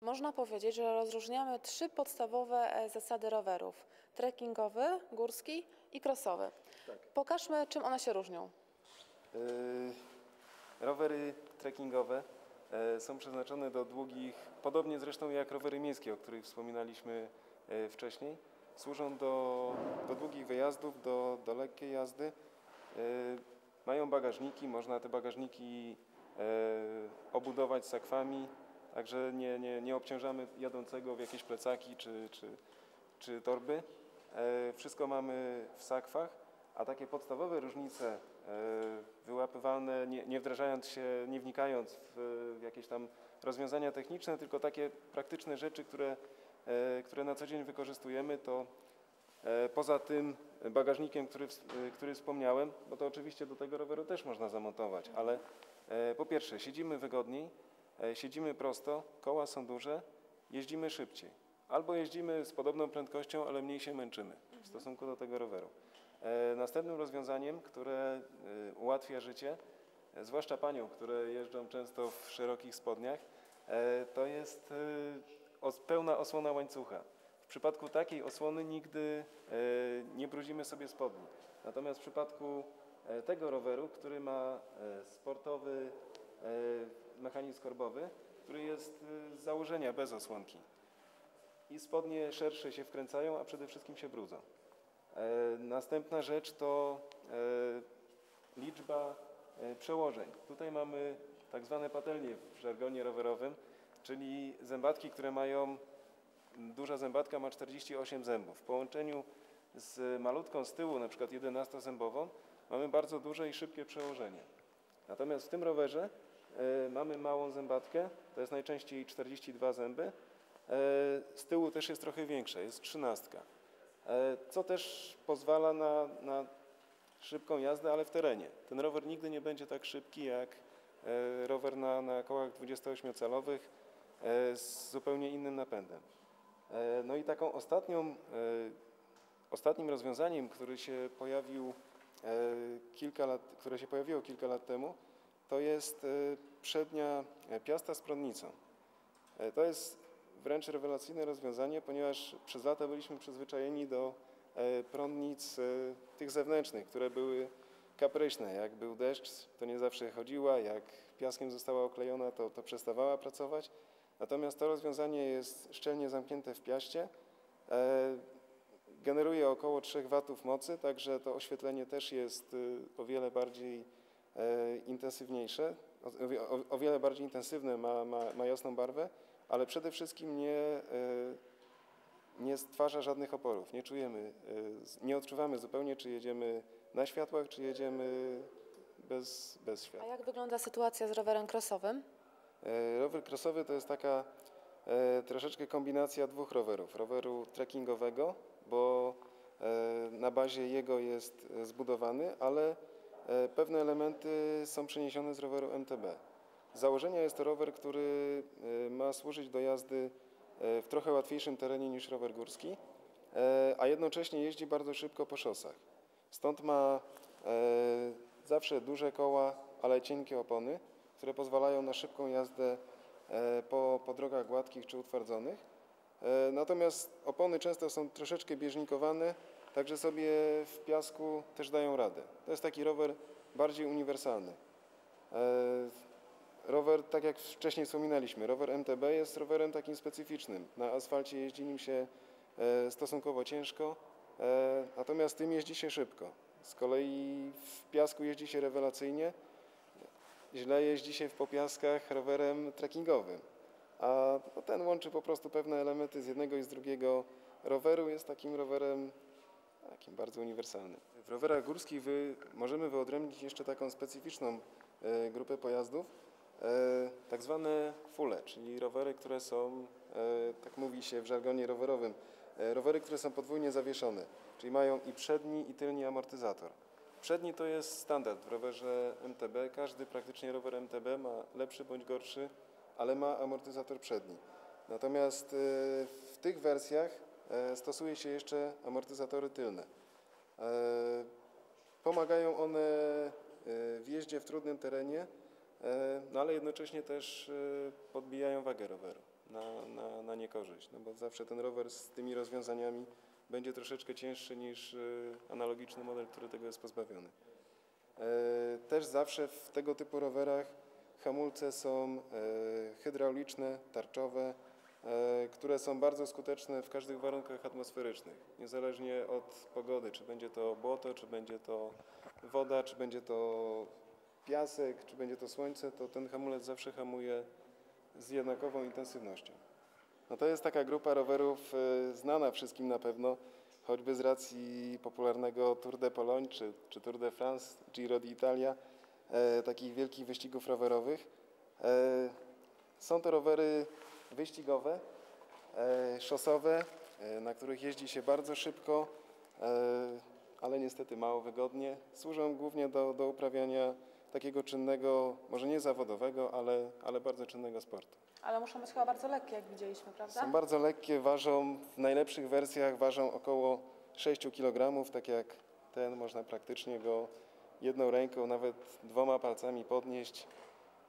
Można powiedzieć, że rozróżniamy trzy podstawowe e, zasady rowerów: trekkingowy, górski i crossowy. Tak. Pokażmy, czym one się różnią. Yy, Rowery trekkingowe e, są przeznaczone do długich, podobnie zresztą jak rowery miejskie, o których wspominaliśmy e, wcześniej. Służą do, do długich wyjazdów, do, do lekkiej jazdy. E, Mają bagażniki, można te bagażniki e, obudować sakwami, także nie, nie, nie obciążamy jadącego w jakieś plecaki czy, czy, czy torby. E, Wszystko mamy w sakwach, a takie podstawowe różnice e, wyłapywalne, nie, nie wdrażając się, nie wnikając w, jakieś tam rozwiązania techniczne, tylko takie praktyczne rzeczy, które, e, które na co dzień wykorzystujemy, to poza tym bagażnikiem, który, który wspomniałem, bo to oczywiście do tego roweru też można zamontować, ale po pierwsze siedzimy wygodniej, siedzimy prosto, koła są duże, jeździmy szybciej. Albo jeździmy z podobną prędkością, ale mniej się męczymy w stosunku do tego roweru. E, Następnym rozwiązaniem, które e, ułatwia życie, e, zwłaszcza paniom, które jeżdżą często w szerokich spodniach, e, to jest e, pełna osłona łańcucha. W przypadku takiej osłony nigdy e, nie brudzimy sobie spodni. Natomiast w przypadku e, tego roweru, który ma e, sportowy e, mechanizm korbowy, który jest e, z założenia bez osłonki, i spodnie szersze się wkręcają, a przede wszystkim się brudzą. E, Następna rzecz to e, liczba e, przełożeń. Tutaj mamy tak zwane patelnie w żargonie rowerowym, czyli zębatki, które mają, duża zębatka ma 48 zębów. W połączeniu z malutką z tyłu, na przykład 11-zębową, mamy bardzo duże i szybkie przełożenie. Natomiast w tym rowerze mamy małą zębatkę, to jest najczęściej 42 zęby, E, Z tyłu też jest trochę większa, jest trzynastka, E, co też pozwala na, na szybką jazdę, ale w terenie. Ten rower nigdy nie będzie tak szybki jak e, rower na, na kołach 28-calowych e, z zupełnie innym napędem. E, No i taką ostatnią, e, ostatnim rozwiązaniem, się pojawił e, kilka lat, które się pojawiło kilka lat temu, to jest e, przednia e, piasta z prądnicą. E, To jest wręcz rewelacyjne rozwiązanie, ponieważ przez lata byliśmy przyzwyczajeni do e, prądnic tych zewnętrznych, które były kapryśne. Jak był deszcz, to nie zawsze chodziła, jak piaskiem została oklejona, to, to przestawała pracować. Natomiast to rozwiązanie jest szczelnie zamknięte w piaście. Generuje około 3 watów mocy, także to oświetlenie też jest y, o wiele bardziej intensywniejsze, o, o, wie- o, o wiele bardziej intensywne, ma, ma, ma jasną barwę, ale przede wszystkim nie, e, nie stwarza żadnych oporów. Nie czujemy, e, nie odczuwamy zupełnie, czy jedziemy na światłach, czy jedziemy bez, bez A światła. jak wygląda sytuacja z rowerem crossowym? E, Rower crossowy to jest taka e, troszeczkę kombinacja dwóch rowerów. Roweru trekkingowego, bo e, na bazie jego jest e, zbudowany, ale e, pewne elementy są przeniesione z roweru MTB. Z założenia jest to rower, który e, ma służyć do jazdy e, w trochę łatwiejszym terenie niż rower górski, e, a jednocześnie jeździ bardzo szybko po szosach. Stąd ma e, zawsze duże koła, ale cienkie opony, które pozwalają na szybką jazdę e, po, po drogach gładkich czy utwardzonych. E, Natomiast opony często są troszeczkę bieżnikowane, także sobie w piasku też dają radę. To jest taki rower bardziej uniwersalny. E, Rower, tak jak wcześniej wspominaliśmy, rower MTB jest rowerem takim specyficznym. Na asfalcie jeździ nim się e, stosunkowo ciężko, e, natomiast tym jeździ się szybko. Z kolei w piasku jeździ się rewelacyjnie, źle jeździ się w popiaskach rowerem trekkingowym. A no, ten łączy po prostu pewne elementy z jednego i z drugiego roweru, jest takim rowerem takim bardzo uniwersalnym. W rowerach górskich wy, możemy wyodrębnić jeszcze taką specyficzną e, grupę pojazdów, e, tak zwane fule, czyli rowery, które są, e, tak mówi się w żargonie rowerowym, e, rowery, które są podwójnie zawieszone, czyli mają i przedni i tylni amortyzator. Przedni to jest standard w rowerze MTB, każdy praktycznie rower MTB ma lepszy bądź gorszy, ale ma amortyzator przedni. Natomiast e, w tych wersjach stosuje się jeszcze amortyzatory tylne. E, Pomagają one e, w jeździe w trudnym terenie, e, no ale jednocześnie też e, podbijają wagę roweru na, niekorzyść, no bo zawsze ten rower z tymi rozwiązaniami będzie troszeczkę cięższy niż analogiczny model, który tego jest pozbawiony. E, Też zawsze w tego typu rowerach hamulce są e, hydrauliczne, tarczowe, e, które są bardzo skuteczne w każdych warunkach atmosferycznych, niezależnie od pogody, czy będzie to błoto, czy będzie to woda, czy będzie to piasek, czy będzie to słońce, to ten hamulec zawsze hamuje z jednakową intensywnością. No to jest taka grupa rowerów e, znana wszystkim na pewno, choćby z racji popularnego Tour de Pologne czy, czy Tour de France, Giro d'Italia, e, takich wielkich wyścigów rowerowych. E, są to rowery wyścigowe, e, szosowe, e, na których jeździ się bardzo szybko, e, ale niestety mało wygodnie. Służą głównie do, do uprawiania takiego czynnego, może nie zawodowego, ale, ale bardzo czynnego sportu. Ale muszą być chyba bardzo lekkie, jak widzieliśmy, prawda? Są bardzo lekkie, ważą w najlepszych wersjach ważą około 6 kg, tak jak ten można praktycznie go jedną ręką, nawet dwoma palcami podnieść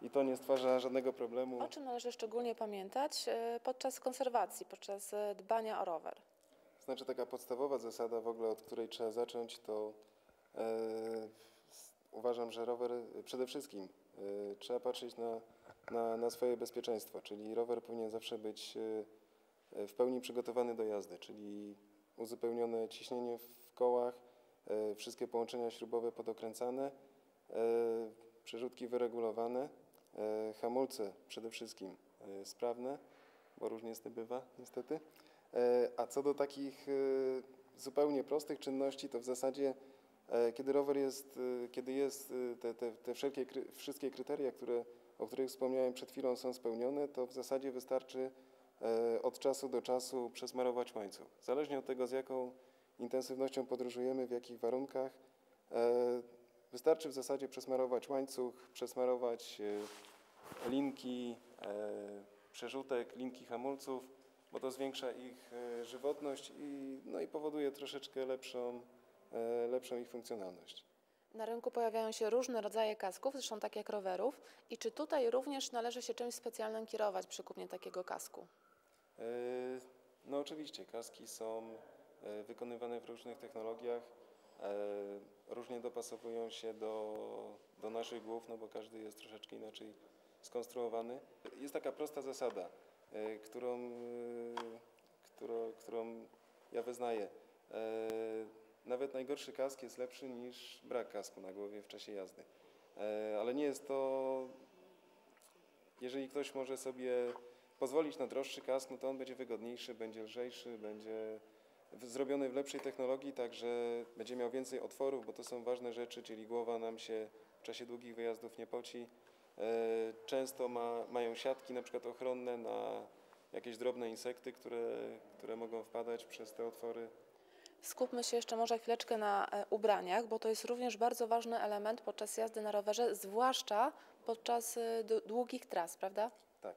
i to nie stwarza żadnego problemu. O czym należy szczególnie pamiętać e, podczas konserwacji, podczas e, dbania o rower? Znaczy taka podstawowa zasada w ogóle, od której trzeba zacząć, to e, uważam, że rower e, przede wszystkim e, trzeba patrzeć na, na, na swoje bezpieczeństwo, czyli rower powinien zawsze być e, w pełni przygotowany do jazdy, czyli uzupełnione ciśnienie w kołach, wszystkie połączenia śrubowe podokręcane, przerzutki wyregulowane, hamulce przede wszystkim e, sprawne, bo różnie z tym bywa niestety. E, A co do takich e, zupełnie prostych czynności, to w zasadzie e, kiedy rower jest, e, kiedy jest e, te, te, te wszelkie, wszystkie kryteria, które, o których wspomniałem przed chwilą są spełnione, to w zasadzie wystarczy e, od czasu do czasu przesmarować łańcuch. Zależnie od tego, z jaką intensywnością podróżujemy, w jakich warunkach, e, wystarczy w zasadzie przesmarować łańcuch, przesmarować e, linki e, przerzutek, linki hamulców, bo to zwiększa ich e, żywotność i, no i powoduje troszeczkę lepszą, lepszą ich funkcjonalność. Na rynku pojawiają się różne rodzaje kasków, zresztą tak jak rowerów. I czy tutaj również należy się czymś specjalnym kierować przy kupnie takiego kasku? No oczywiście, kaski są wykonywane w różnych technologiach, różnie dopasowują się do, do naszych głów, no bo każdy jest troszeczkę inaczej skonstruowany. Jest taka prosta zasada, e, którą, e, którą, którą ja wyznaję. E, Nawet najgorszy kask jest lepszy niż brak kasku na głowie w czasie jazdy. E, Ale nie jest to jeżeli ktoś może sobie pozwolić na droższy kask, no to on będzie wygodniejszy, będzie lżejszy, będzie zrobiony w lepszej technologii, także będzie miał więcej otworów, bo to są ważne rzeczy, czyli głowa nam się w czasie długich wyjazdów nie poci. E, Często ma, mają siatki na przykład ochronne na jakieś drobne insekty, które, które mogą wpadać przez te otwory. Skupmy się jeszcze może chwileczkę na e, ubraniach, bo to jest również bardzo ważny element podczas jazdy na rowerze, zwłaszcza podczas e, długich tras, prawda? Tak.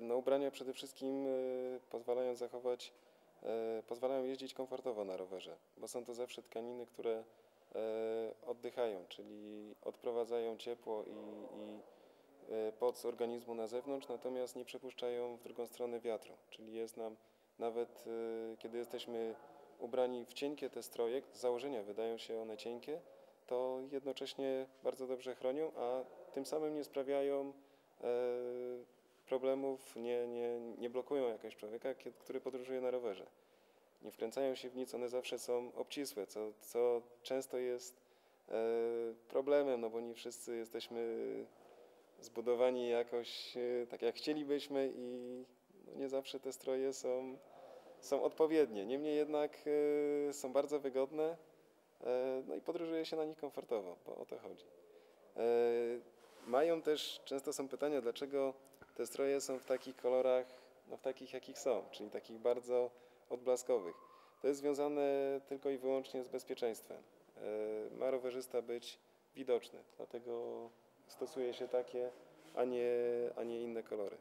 No ubrania przede wszystkim pozwalają zachować, pozwalają jeździć komfortowo na rowerze, bo są to zawsze tkaniny, które e, oddychają, czyli odprowadzają ciepło i, i e, pot z organizmu na zewnątrz, natomiast nie przepuszczają w drugą stronę wiatru, czyli jest nam nawet e, kiedy jesteśmy ubrani w cienkie te stroje, z założenia wydają się one cienkie, to jednocześnie bardzo dobrze chronią, a tym samym nie sprawiają e, problemów, nie, nie, nie blokują jakoś człowieka, który podróżuje na rowerze. Nie wkręcają się w nic, one zawsze są obcisłe, co, co często jest e, problemem, no bo nie wszyscy jesteśmy zbudowani jakoś e, tak, jak chcielibyśmy i no nie zawsze te stroje są, są odpowiednie. Niemniej jednak e, są bardzo wygodne, e, no i podróżuje się na nich komfortowo, bo o to chodzi. E, Mają też, często są pytania, dlaczego te stroje są w takich kolorach, no w takich jakich są, czyli takich bardzo odblaskowych. To jest związane tylko i wyłącznie z bezpieczeństwem. E, Ma rowerzysta być widoczny, dlatego stosuje się takie, a nie, a nie inne kolory.